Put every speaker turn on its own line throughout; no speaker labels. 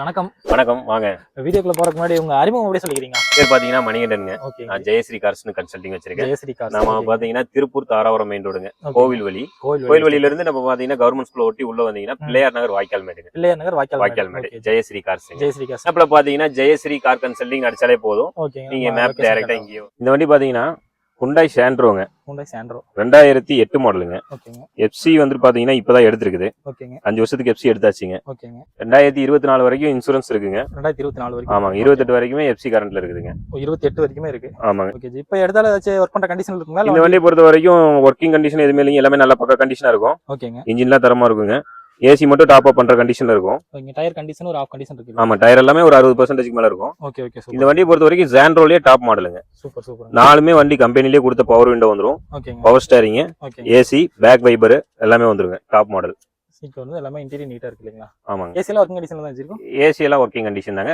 வணக்கம்.
வணக்கம் வாங்க.
வீடியோக்குள்ள போறதுக்கு முன்னாடி உங்க அறிமுகம் எப்படி சொல்லிக்கிறீங்க
பேர் பாத்தீங்கன்னா மணிகண்டனுங்க. நான் ஜெயஸ்ரீ கார்ஸ்னு கன்சல்டிங் வச்சிருக்கேன்.
ஜெயஸ்ரீ காசு
நாம பாத்தீங்கன்னா திருப்பூர் தாராபுரம் மெயின் ரோடுங்க. கோவில் வழி.
கோயில்
வழியில இருந்து நம்ம பாத்தீங்கன்னா கவர்மெண்ட் ஸ்கூல் ஒட்டி உள்ள வந்தீங்கன்னா. பிள்ளையார் நகர் வாய்க்கால் மேடுங்க.
பிள்ளையார் நகர் வாய்க்கால்
வாய்க்கால் மேடு. ஜெயஸ்ரீ கார்ஸ்
ஜெயஸ்ரீ காசு
அப்புறம் பாத்தீங்கன்னா ஜெயஸ்ரீ கார் கன்சல்டிங் அடிச்சாலே போதும். நீங்க மேப் டைரக்டா இங்கேயும். இந்த வண்டி பாத்தீங்கன்னா குண்டாய் சாண்ட்ரோங்க
ஹூண்டாய் சாண்ட்ரோ
ரெண்டாயிரத்தி எட்டு மாடலுங்க
ஓகேங்க.
எஃப்சி வந்து பாத்தீங்கன்னா இப்பதான் எடுத்திருக்குது.
ஓகேங்க.
அஞ்சு வருஷத்துக்கு எஃப்சி எடுத்தாச்சுங்க.
ஓகேங்க.
ரெண்டாயிரத்தி இருபத்தி நாலு வரைக்கும் இன்சூரன்ஸ் இருக்குங்க.
ரெண்டாயிரத்தி இருபத்தி நாலு வரைக்கும்.
ஆமாங்க. இருபத்தெட்டு வரைக்குமே எஃப்சி கரண்ட்ல இருக்குதுங்க.
இருபத்தி எட்டு வரைக்குமே இருக்கு.
ஆமாங்க.
ஓகே இப்போ எடுத்தால ஏதாச்சும் ஒர்க் பண்ற கண்டிஷன் இருக்குங்களா?
இந்த வண்டியை பொறுத்த வரைக்கும் ஒர்க்கிங் கண்டிஷன் எதுவுமே இல்லைங்க. எல்லாமே நல்ல பக்க கண்டிஷனா இருக்கும்.
ஓகேங்க.
இன்ஜின்லாம் தரமா இருக்குங்க. ஏசி மட்டும் டாப் அப் பண்ற கண்டிஷன்ல இருக்கும்.
டயர் கண்டிஷன் ஒரு ஆஃப் கண்டிஷன் இருக்கு
ஆமா டயர் எல்லாமே ஒரு அறுபது பர்சன்டேஜ் மேல இருக்கும்.
ஓகே ஓகே
இந்த வண்டியை பொறுத்த வரைக்கும் ஜான்ரோலயே டாப் மாடலுங்க
சூப்பர் சூப்பர்
நாலுமே வண்டி கம்பெனிலேயே கொடுத்த பவர் விண்டோ வந்துரும். Power steering AC back wiper எல்லாமே வந்துருங்க டாப் மாடல்
சீட் வந்து எல்லாமே இன்டீரியர் நீட்டா இருக்கு இல்லைங்களா?
ஆமாங்க.
ஏசில ஒர்க்கிங் கண்டிஷன்ல தான் வச்சிருக்கோம்?
ஏசி எல்லாம் ஒர்க்கிங் கண்டிஷன் தாங்க.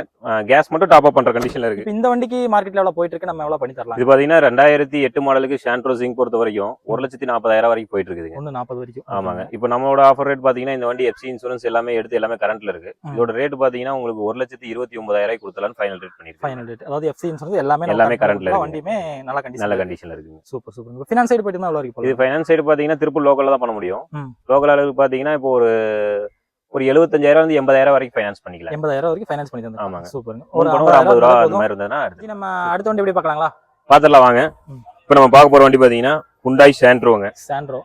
கேஸ் மட்டும் டாப் அப் பண்ற கண்டிஷன்ல இருக்கு.
இந்த வண்டிக்கு மார்க்கெட்ல எவ்வளவு போயிட்டு இருக்கு நம்ம எவ்வளவு பண்ணி தரலாம்?
இது பாத்தீங்கன்னா ரெண்டாயிரத்தி எட்டு மாடலுக்கு ஷாண்ட்ரோ சிங் பொறுத்த வரைக்கும் ஒரு லட்சத்தி நாற்பதாயிரம் வரைக்கும் போயிட்டு இருக்குதுங்க.
ஒன்று நாற்பது வரைக்கும்.
ஆமாங்க. இப்போ நம்மளோட ஆஃபர் ரேட் பாத்தீங்கன்னா இந்த வண்டி எஃப்சி இன்சூரன்ஸ் எல்லாமே எடுத்து எல்லாமே கரண்ட்ல இருக்கு. இதோட ரேட் பாத்தீங்கன்னா உங்களுக்கு ஒரு லட்சத்தி இருபத்தி ஒன்பதாயிரம் கொடுத்தலாம்னு ஃபைனல் ரேட் பண்ணிருக்கேன்
ஃபைனல் ரேட் அதாவது எஃப்சி இன்சூரன்ஸ் எல்லாமே
எல்லாமே
current
currentல
ல
இருக்கு.
வண்டியுமே நல்ல கண்டிஷன்
நல்ல கண்டிஷன்ல இருக்குங்க.
சூப்பர் சூப்பர் ஃபினான்ஸ் சைடு போயிட்டு எவ்வளோ இருக்கு
இது ஃபைனான்ஸ் சைடு பாத்தீங்கன்னா திருப்பூர் லோக்கல்ல தான் பண்ண முடியும். லோக்கல் அளவுக்கு பாத்தீங்கன்னா இப்போ ஒரு ஒரு எழுபத்தஞ்சாயிரம் வந்து எண்பதாயிரம் வரைக்கும் ஃபைனான்ஸ் பண்ணிக்கலாம்
எண்பதாயிரம் வரைக்கும் ஃபைனான்ஸ் பண்ணி
ஆமாங்க.
சூப்பருங்க.
ஒரு ஐம்பது ரூபா அந்த மாதிரி இருந்ததுன்னா
நம்ம அடுத்த வண்டி எப்படி பார்க்கலாங்களா?
பாத்திரலாம் வாங்க. இப்போ நம்ம பார்க்க போற வண்டி பாத்தீங்கன்னா குண்டாய் சாண்ட்ரோங்க
சாண்ட்ரோ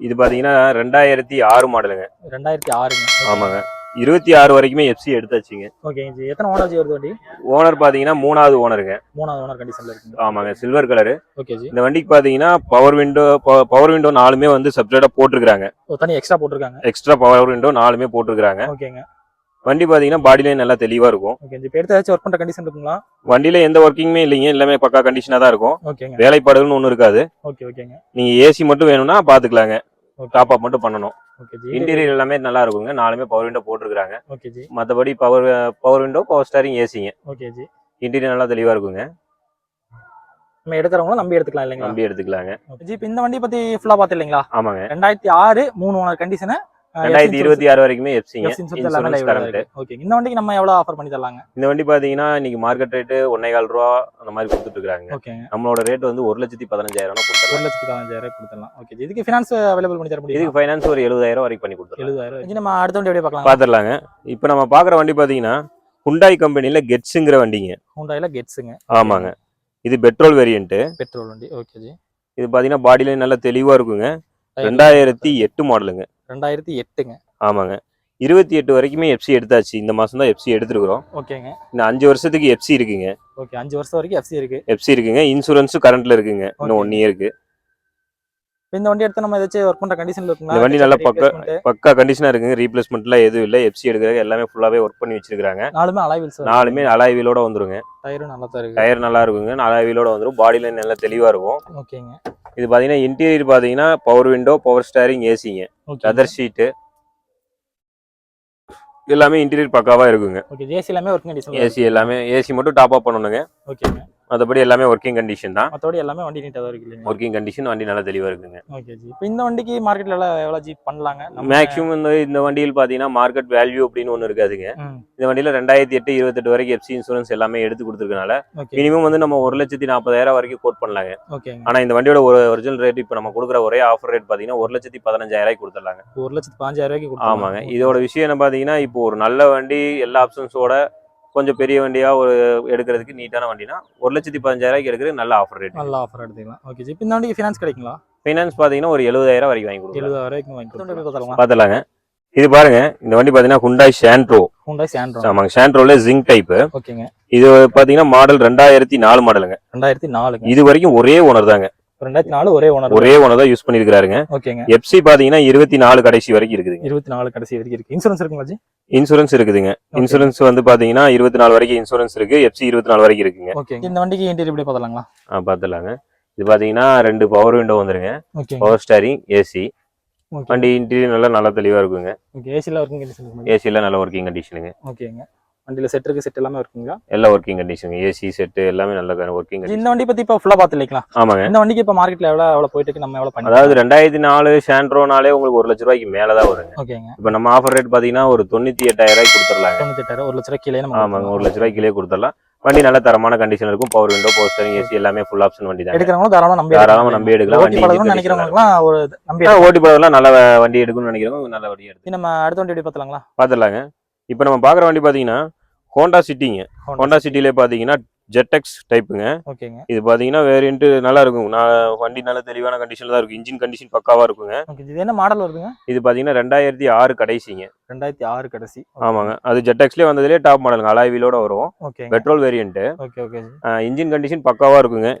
இது பாத்தீங்கன்னா ரெண்டாயிரத்தி ஆறு மாடலுங்க.
ரெண்டாயிரத்தி ஆறுங்க.
ஆமாங்க. இருபத்தி ஆறு வரைக்குமே எஃப்சி எடுத்தாச்சுங்க.
ஓகே ஜி எத்தனை ஓனர் ஜி வருது வண்டி?
ஓனர் பாத்தீங்கன்னா மூணாவது ஓனருங்க
மூணாவது ஓனர் கண்டிஷன்ல இருக்குங்க.
ஆமாங்க சில்வர் கலரு
ஓகே ஜி.
இந்த வண்டிக்கு பாத்தீங்கன்னா பவர் விண்டோ பவர் விண்டோ நாலுமே வந்து சப்ஜெக்டா போட்டிருக்காங்க
தனி எக்ஸ்ட்ரா போட்டிருக்காங்க.
எக்ஸ்ட்ரா பவர் விண்டோ நாலுமே போட்டிருக்காங்க
ஓகேங்க
வண்டி பாத்தீங்கன்னா பாடிலையும் நல்லா தெளிவா இருக்கும்.
ஓகே இப்போ எடுத்து ஏதாச்சும் ஒர்க் பண்ற கண்டிஷன் இருக்குங்களா?
வண்டியில எந்த ஒர்க்கிங்குமே இல்லைங்க எல்லாமே பக்கா கண்டிஷனா தான் இருக்கும்.
ஓகேங்க
வேலைப்பாடுகள்னு ஒன்றும் இருக்காது.
ஓகே ஓகேங்க
நீங்க ஏசி மட்டும் வேணும்னா பாத்துக்கலாங்க.
ஓகே
டாப் அப் மட்டும் பண்ணணும். இன்டீரியர் எல்லாமே நல்லா இருக்குங்க நாலுமே பவர் விண்டோ போட்டிருக்காங்க
ஓகே ஜி
மற்றபடி power power window power steering ஏசிங்க
okay G
interior நல்லா தெளிவா இருக்குங்க.
நம்ம எடுக்கிறவங்களும் நம்பி எடுத்துக்கலாம் இல்லைங்களா?
நம்பி எடுத்துக்கலாங்க.
ஜி இப்போ இந்த வண்டி பத்தி ஃபுல்லா பார்த்து இல்லைங்களா
ஆமாங்க.
ரெண்டாயிரத்தி ஆறு மூணு ஓனர் கண்டிஷனு
ரெண்டாயிரத்தி இருபத்தி ஆறு வரைக்குமே எஃப்சிங்க
ஓகே இந்த வண்டிக்கு நம்ம எவ்வளவு ஆஃபர் பண்ணி தரலாங்க?
இந்த வண்டி பாத்தீங்கன்னா இன்னைக்கு மார்க்கெட் ரேட்டு ஒன்னே கால் ரூபா அந்த மாதிரி கொடுத்துட்டு இருக்காங்க. நம்மளோட ரேட் வந்து ஒரு லட்சத்தி பதினஞ்சாயிரம்
ஒரு லட்சத்தி பதினஞ்சாயிரம் கொடுத்துடலாம். ஓகே இதுக்கு ஃபினான்ஸ் அவைலபிள் பண்ணி தர முடியும்?
இதுக்கு ஃபைனான்ஸ் ஒரு எழுபதாயிரம் வரைக்கும் பண்ணி
எழுபதாயிரம் இது நம்ம அடுத்த வண்டி எப்படி பார்க்கலாம்
பாத்துடலாங்க. இப்போ நம்ம பாக்குற வண்டி பாத்தீங்கன்னா குண்டாய் கம்பெனில கெட்ஸுங்கிற வண்டிங்க.
ஹூண்டாயில கெட்ஸுங்க
ஆமாங்க. இது பெட்ரோல் வேரியன்ட்
பெட்ரோல் வண்டி ஓகே
இது பாத்தீங்கன்னா பாடியில நல்லா தெளிவா இருக்குங்க. ரெண்டாயிரத்தி எட்டு மாடலுங்க
ரெண்டாயிரத்தி எட்டுங்க.
ஆமாங்க. இருபத்தி எட்டு வரைக்குமே எஃப்சி எடுத்தாச்சு. இந்த மாசம் தான் எஃப்சி எடுத்துருக்குறோம்.
ஓகேங்க.
இன்னும் அஞ்சு வருஷத்துக்கு எஃப்சி இருக்குங்க.
ஓகே அஞ்சு வருஷம் வரைக்கும் எஃப்சி இருக்கு.
எஃப்சி இருக்குங்க. இன்சூரன்ஸும் கரண்ட்ல இருக்குங்க. இன்னும். ஒன் இயருக்கு
இந்த வண்டி எடுத்து நம்ம ஏதாச்சும் ஒர்க் பண்ற கண்டிஷன்ல இருக்குங்களா?
வண்டி நல்லா பக்க? பக்கா கண்டிஷனா இருக்குங்க. ரீப்ளேஸ்மெண்ட்லாம் எதுவும் இல்லை. எஃப்சி எடுக்கிறது எல்லாமே ஃபுல்லாவே ஒர்க் பண்ணி வச்சிருக்காங்க
நாலுமே அலைவில் சார்
நாலுமே அலாய் வீலோட வந்துருங்க.
டயரும் நல்லா தான் இருக்கு.
டயர் நல்லா இருக்குங்க. அலாய் வீலோட வந்துரும். பாடியில நல்லா தெளிவா இருக்கும்.
ஓகேங்க.
இது பாத்தீங்கன்னா இன்டீரியர் பாத்தீங்கன்னா பவர் விண்டோ பவர் ஸ்டேரிங் ஏசிங்க லெதர் ஷீட்டு எல்லாமே இன்டீரியர் பக்காவா இருக்குங்க.
ஓகே ஏசி எல்லாமே ஒர்க்கிங்
ஏசி எல்லாமே ஏசி மட்டும் டாப் அப் பண்ணணுங்க.
ஓகேங்க
மற்றபடி எல்லாமே ஒர்க்கிங் கண்டிஷன் தான்.
மற்றபடி எல்லாமே வண்டி நீட்டாக தான் இருக்கு
ஒர்க்கிங் கண்டிஷன் வண்டி நல்லா தெளிவா இருக்குங்க.
ஓகே ஜி இப்போ இந்த வண்டிக்கு மார்க்கெட்ல எல்லாம் எவ்வளோ ஜி பண்ணலாங்க?
மேக்ஸிமம் இந்த இந்த வண்டியில் பாத்தீங்கன்னா மார்க்கெட் வேல்யூ அப்படின்னு ஒன்று இருக்காதுங்க. இந்த வண்டியில ரெண்டாயிரத்தி எட்டு இருபத்தெட்டு வரைக்கும் எஃப்சி இன்சூரன்ஸ் எல்லாமே எடுத்து கொடுத்துருக்கனால மினிமம் வந்து நம்ம ஒரு லட்சத்தி நாற்பதாயிரம் வரைக்கும் கோட் பண்ணலாங்க.
ஓகேங்க
ஆனா இந்த வண்டியோட ஒரு ஒரிஜினல் ரேட் இப்போ நம்ம கொடுக்குற ஒரே ஆஃபர் ரேட் பாத்தீங்கன்னா ஒரு லட்சத்தி பதினஞ்சாயிரம் கொடுத்துடலாங்க.
ஒரு லட்சத்து கொடுத்துடலாம்.
ஆமாங்க. இதோட விஷயம் என்ன பாத்தீங்கன்னா இப்போ ஒரு நல்ல வண்டி எல்லா ஆப்ஷன்ஸோட கொஞ்சம் பெரிய வண்டியா ஒரு எடுக்கிறதுக்கு நீட்டான வண்டினா ஒரு லட்சத்தி பதினஞ்சாயிரம் எடுக்கிறது நல்ல ஆஃபர் ரேட்
நல்ல ஆஃபர் எடுத்துக்கலாம். ஓகே ஜி இப்போ இந்த வண்டிக்கு ஃபினான்ஸ் கிடைக்குங்களா?
ஃபைனான்ஸ் பாத்தீங்கன்னா ஒரு எழுபதாயிரம் வரைக்கும் வாங்கி கொடுக்கலாம்.
எழுபதாயிரம் வரைக்கும் வாங்கி
பாத்துலாங்க இது பாருங்க இந்த வண்டி பாத்தீங்கன்னா குண்டாய் ஷாண்ட்ரோ
ஹூண்டாய் சாண்ட்ரோ
ஆமாங்க ஷாண்ட்ரோல ஜிங்க் டைப்
ஓகேங்க
இது பாத்தீங்கன்னா மாடல் ரெண்டாயிரத்தி நாலு மாடலுங்க
ரெண்டாயிரத்தி நாலுங்க.
இது வரைக்கும் ஒரே ஓனர் தாங்க.
ரெண்டாயிரத்தி நாலு ஒரே ஓனர்
ஒரே ஓனர் தான் யூஸ் பண்ணிருக்காருங்க
ஓகேங்க.
எஃப்சி பாத்தீங்கன்னா இருபத்தி நாலு கடைசி வரைக்கும் இருக்குதுங்க.
இருபத்தி நாலு கடைசி வரைக்கும் இருக்கு. இன்சூரன்ஸ் இருக்குங்களா ஜி?
இன்சூரன்ஸ் இருக்குதுங்க. இன்சூரன்ஸ் வந்து பாத்தீங்கன்னா இருபத்தி நாலு வரைக்கும் இன்சூரன்ஸ் இருக்கு. எஃப்சி இருபத்தி நாலு வரைக்கும் இருக்குங்க.
ஓகே இந்த வண்டிக்கு இன்டீரியர் எப்படி பார்த்துலாங்களா
ஆ பாத்துலாங்க. இது பாத்தீங்கன்னா ரெண்டு பவர் விண்டோ வந்துருங்க. பவர் ஸ்டாரிங் ஏசி வண்டி இன்டீரியர் நல்லா நல்லா தெளிவா இருக்குங்க.
ஓகே. ஏசியில் ஒர்க்கிங் கண்டிஷன்
ஏசில நல்ல ஒர்க்கிங் கண்டிஷனுங்க
ஓகேங்க. வண்டியில செட் இருக்கு செட் எல்லாமே இருக்குங்களா?
எல்லாம் ஒர்க்கிங் கண்டிஷன் ஏசி செட்டு எல்லாமே நல்ல ஒர்க்கிங்
இந்த வண்டி பத்தி இப்போ ஃபுல்லா பாத்துக்கலாம்
ஆமாங்க.
இந்த வண்டிக்கு இப்போ மார்க்கெட்ல எவ்வளவு எவ்வளவு போயிட்டு இருக்கு நம்ம எவ்வளவு பண்ணி
அதாவது ரெண்டாயிரத்தி நாலு ஷாண்ட்ரோனாலே உங்களுக்கு ஒரு லட்ச ரூபாய்க்கு மேல தான் வருங்க.
ஓகேங்க.
இப்போ நம்ம ஆஃபர் ரேட் பாத்தீங்கன்னா ஒரு தொண்ணூத்தி எட்டாயிரம் ரூபாய்க்கு கொடுத்துடலாங்க.
எட்டாயிரம் ஒரு லட்ச ரூபாய் கீழே நம்ம
ஆமாங்க ஒரு லட்ச ரூபாய்க்கு கீழே கொடுத்துடலாம். வண்டி நல்ல தரமான கண்டிஷன் இருக்கும். Power window power steering AC எல்லாமே ஃபுல் ஆப்ஷன் வண்டி தான்
எடுக்கிறவங்களும் தாராளமா நம்பி
தாராளமா நம்பி எடுக்கலாம். வண்டி
நினைக்கிறவங்களுக்குலாம் ஒரு நம்பி
ஓட்டி போறதெல்லாம் நல்ல வண்டி எடுக்கணும்னு நினைக்கிறவங்க நல்ல வண்டி எடுத்து.
நம்ம அடுத்த வண்டி எப்படி பார்த்தலாங்களா
பார்த்துடலாங்க இப்போ நம்ம பார்க்குற வண்டி பார்த்தீங்கன்னா ஹோண்டா சிட்டிங்க. ஹோண்டா சிட்டிலே பார்த்தீங்கன்னா ஜெட்டெக்ஸ் டைப்புங்க
ஓகேங்க.
இது பார்த்தீங்கன்னா வேரியன்ட் நல்லா இருக்கும். நான் வண்டி நல்ல தெளிவான கண்டிஷனில் தான் இருக்கும். இன்ஜின் கண்டிஷன் பக்காவாக இருக்குங்க.
இது என்ன மாடல் வருதுங்க?
இது பார்த்தீங்கன்னா ரெண்டாயிரத்தி ஆறு கடைசிங்க.
ரெண்டாயிரத்தி ஆறு கடைசி.
ஆமாங்க. அது ஜெட்டெக்ஸ்லேயே வந்ததுலேயே டாப் மாடலுங்க அலாய் வீலோட வரும். Petrol variant
okay okay
engine condition பக்காவாக இருக்குங்க.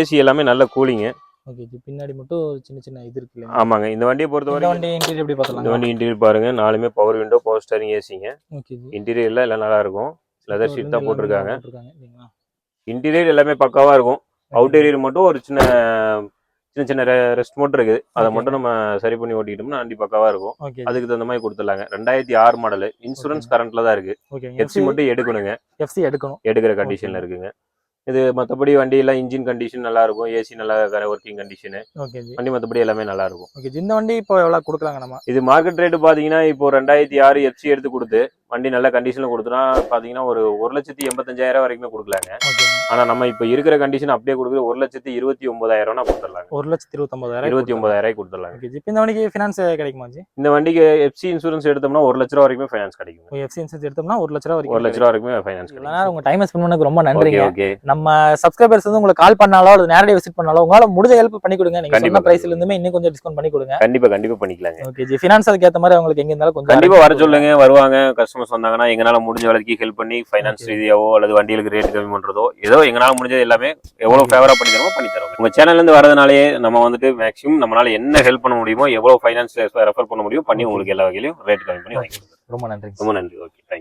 ஏசி எல்லாமே நல்ல கூலிங்க
ஓகே ஜி பின்னாடி மட்டும் ஒரு சின்ன சின்ன இது இருக்கு இல்லையா
ஆமாங்க. இந்த வண்டியை பொறுத்த
இந்த
வரைக்கும்
வண்டி இன்டீரியர் எப்படி
இந்த
பார்த்தலாம்
வண்டி இன்டீரியர் பாருங்க. நாலுமே பவர் விண்டோ பவர் ஸ்டரிங் ஏசிங்க
ஓகே ஜி
இன்டீரியர்ல எல்லாம் நல்லா இருக்கும். லெதர் ஷீட் தான் போட்டிருக்காங்க. இன்டீரியர் எல்லாமே பக்காவா இருக்கும். அவுட்டீரியர் மட்டும் ஒரு சின்ன சின்ன சின்ன ரெஸ்ட் மட்டும் இருக்குது. அதை. மட்டும் நம்ம சரி பண்ணி ஓட்டிக்கிட்டோம்னா வண்டி பக்காவா இருக்கும். அதுக்கு தகுந்த மாதிரி கொடுத்துடலாங்க. ரெண்டாயிரத்தி ஆறு மாடல் இன்சூரன்ஸ் கரண்ட்ல தான் இருக்கு. எஃப்சி மட்டும் எடுக்கணுங்க.
எஃப்சி எடுக்கணும்.
எடுக்கிற கண்டிஷன்ல இருக்குங்க. இது மற்றபடி வண்டி எல்லாம் இன்ஜின் கண்டிஷன் நல்லா இருக்கும் ஏசி நல்லா ஒர்க்கிங் கண்டிஷனு
ஓகே ஜி.
வண்டி மற்றபடி எல்லாமே நல்லா இருக்கும்
ஓகே இந்த வண்டி இப்போ எவ்வளவு கொடுக்குறாங்க நம்ம?
இது மார்க்கெட் ரேட்டு பாத்தீங்கன்னா இப்போ ரெண்டாயிரத்தி ஆறு எஃப்சி எடுத்து கொடுத்து வண்டி நல்ல கண்டிஷன்ல கொடுத்தனா பாத்தீங்கன்னா ஒரு ஒரு லட்சத்தி எண்பத்தஞ்சாயிரம் வரைக்குமே கொடுக்கலாங்க.
ஓகேங்க
ஆனா நம்ம இப்போ இருக்கிற கண்டிஷன் அப்படியே கொடுக்குற ஒரு லட்சத்தி இருபத்தி ஒன்பதாயிரம்னா கொடுத்துடலாங்க.
ஒரு லட்சத்தி இருபத்தொன்பதாயிரம்
இருபத்தி ஒன்பதாயிரம்
ஜி இப்போ இந்த வண்டிக்கு ஃபினான்ஸ் கிடைக்குமா ஜி?
இந்த வண்டிக்கு எஃப்சி இன்சூரன்ஸ் எடுத்தோம்னா ஒரு லட்ச ரூபா வரைக்கும் ஃபைனான்ஸ் கிடைக்கும்
எஃப்சி இன்சூரன்ஸ் எடுத்தோம்னா ஒரு லட்ச ரூபா வரைக்கும்
ஒரு லட்ச ரூபா வரைக்கும் ஃபைனான்ஸ் கிடைக்கும்
நேரம் உங்க டைம் ஸ்பெண்ட் பண்ணதுக்கு ரொம்ப
ஓகே
நன்றிங்க
ஓகே
நம்ம சப்ஸ்கிரைபர்ஸ் வந்து உங்களுக்கு கால் பண்ணாலோ அல்லது நேரடியாக விசிட் பண்ணாலோ உங்களால முடிஞ்ச ஹெல்ப் பண்ணி கொடுங்க. நீங்க சொன்ன பிரைஸ்ல இருந்துமே இன்னும் கொஞ்சம் டிஸ்கவுண்ட் பண்ணி கொடுங்க.
கண்டிப்பா கண்டிப்பா பண்ணிக்கலாங்க.
ஓகே ஜி ஃபினான்ஸ் அதுக்கு ஏத்த மாதிரி அவங்களுக்கு எங்க இருந்தாலும் கொஞ்சம்
கண்டிப்பா வர சொல்லுங்க. வருவாங்க. கஸ்டமர்ஸ் வந்தாங்கன்னா எங்களால முடிஞ்ச வரைக்கும் ஹெல்ப் பண்ணி ஃபைனான்ஸ். ரீதியாவோ அல்லது வண்டிகளுக்கு ரேட் கம்மி பண்றதோ ஏதோ எங்களால முடிஞ்சது எல்லாமே எவ்வளவு ஃபேவரா பண்ணி தரமோ பண்ணி தரோம் உங்க சேனல்ல இருந்து வரதுனாலே நம்ம வந்துட்டு மேக்ஸிமம் நம்மளால என்ன ஹெல்ப் பண்ண முடியுமோ எவ்வளவு ஃபைனான்ஸ் ரெஃபர் பண்ண முடியும் பண்ணி உங்களுக்கு எல்லா வகையிலும் ரேட் கம்மி பண்ணி வாங்கி.
ரொம்ப நன்றி
ரொம்ப நன்றி. Okay thank you